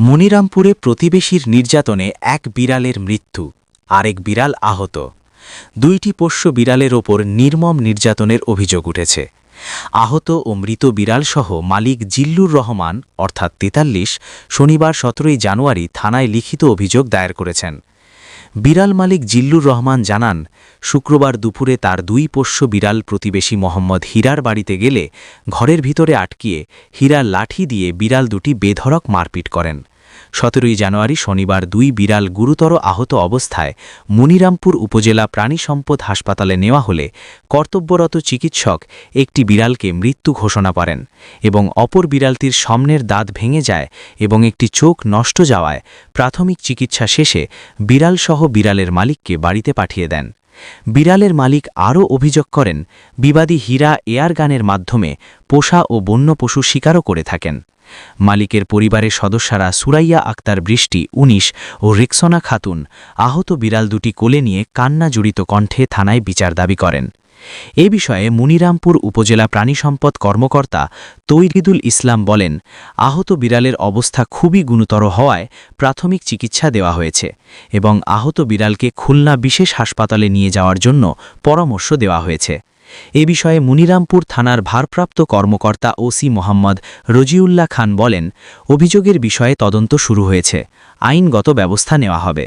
মনিরামপুরে প্রতিবেশীর নির্যাতনে এক বিড়ালের মৃত্যু, আরেক বিড়াল আহত। দুইটি পোষ্য বিড়ালের ওপর নির্মম নির্যাতনের অভিযোগ উঠেছে। আহত ও মৃত বিড়ালসহ মালিক জিল্লুর রহমান, অর্থাৎ তেতাল্লিশ, শনিবার সতেরোই জানুয়ারি থানায় লিখিত অভিযোগ দায়ের করেছেন। বিড়াল মালিক জিল্লুর রহমান জানান, শুক্রবার দুপুরে তার দুই পোষ্য বিড়াল প্রতিবেশী মোহাম্মদ হীরার বাড়িতে গেলে ঘরের ভিতরে আটকিয়ে হীরার লাঠি দিয়ে বিড়াল দুটি বেধরক মারপিট করেন। সতেরোই জানুয়ারি শনিবার দুই বিড়াল গুরুতর আহত অবস্থায় মনিরামপুর উপজেলা প্রাণী সম্পদ হাসপাতালে নেওয়া হলে কর্তব্যরত চিকিৎসক একটি বিড়ালকে মৃত্যু ঘোষণা করেন এবং অপর বিড়ালটির সামনের দাঁত ভেঙে যায় এবং একটি চোখ নষ্ট যাওয়ায় প্রাথমিক চিকিৎসা শেষে বিড়ালসহ বিড়ালের মালিককে বাড়িতে পাঠিয়ে দেন। বিড়ালের মালিক আরও অভিযোগ করেন, বিবাদী হীরা এয়ারগানের মাধ্যমে পোষা ও বন্য পশু শিকারও করে থাকেন। মালিকের পরিবারের সদস্যরা সুরাইয়া আক্তার বৃষ্টি ১৯ ও রিক্সনা খাতুন আহত বিড়াল দুটি কোলে নিয়ে কান্না জড়িত কণ্ঠে থানায় বিচার দাবি করেন। এ বিষয়ে মুনিরামপুর উপজেলা প্রাণী সম্পদ কর্মকর্তা তৈরিদুল ইসলাম বলেন, আহত বিড়ালের অবস্থা খুবই গুরুতর হওয়ায় প্রাথমিক চিকিৎসা দেওয়া হয়েছে এবং আহত বিড়ালকে খুলনা বিশেষ হাসপাতালে নিয়ে যাওয়ার জন্য পরামর্শ দেওয়া হয়েছে। এ বিষয়ে মুনিরামপুর থানার ভারপ্রাপ্ত কর্মকর্তা ওসি মোহাম্মদ রজিউল্লাহ খান বলেন, অভিযোগের বিষয়ে তদন্ত শুরু হয়েছে, আইনগত ব্যবস্থা নেওয়া হবে।